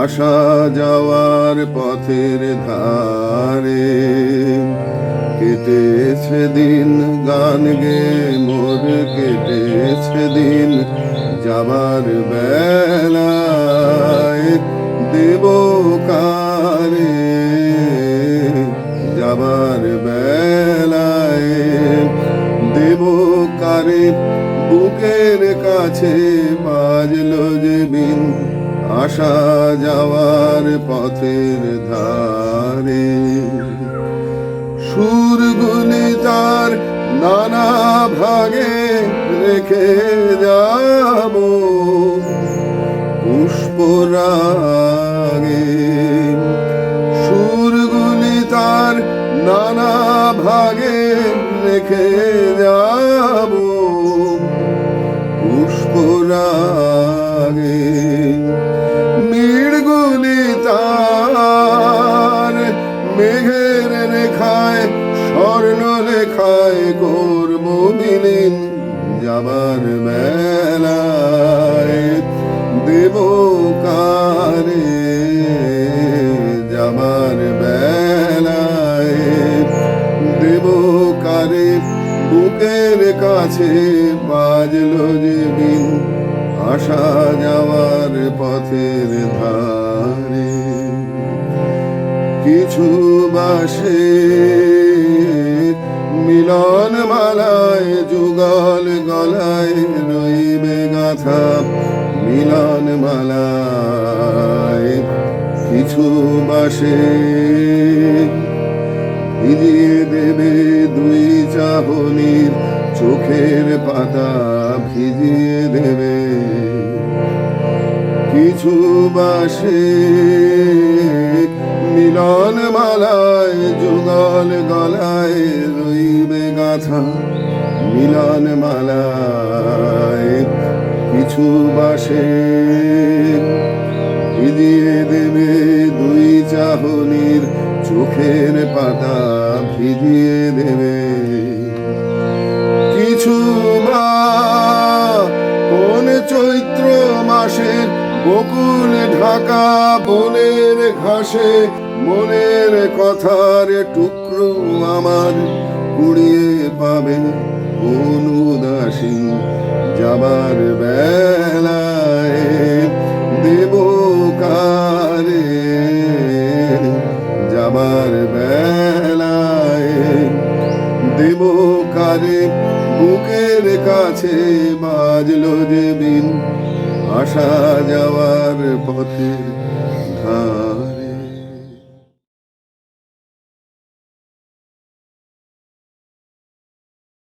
আসা যাওয়ার পথের ধারে। কেটেছে দিন, গান গে, মোর কেটেছে দিন, যাবার বেলায় দেব কারে। যাবার বেলায় দেব কারে, বুকের কাছে বাজলো যে বিন। আসা যাওয়ার পথের ধারে। সুরগুলি তার নানা ভাগে রেখে যাব পুষ্পরাগে। সুরগুলি তার নানা ভাগে রেখে যাব পুষ্পরাগে। স্বর্ণ লেখায় করব বিলীন যাবার বেলায় দেব কারে যাবার বেলায়। দেব কারে বুকের কাছে বাজলো যে বিন, আসা যাওয়ার পথের ধারে। কিছু বাসে মিলন মালায় কিছু ভিজিয়ে দেবে দুই চোখের পাতা, ভিজিয়ে দেবে কিছু যুগল গলায় রইবে গাথা মিলন কিছু বাসে ভিজিয়ে দেবে দুই চাহনির চোখের পাতা, ভিজিয়ে দেবে। কিছু কোন চৈত্র মাসের বকুল ঢাকা বনের ঘাসে, মনের কথার টুকরো আমার কুড়িয়ে পাবে কোন উদাসী যাবার বেলায় দেব কারে। যাবার বেলায় দেব কারে, বুকের কাছে বাজলো যে বিন। আসা যাওয়ার পথের ধারে।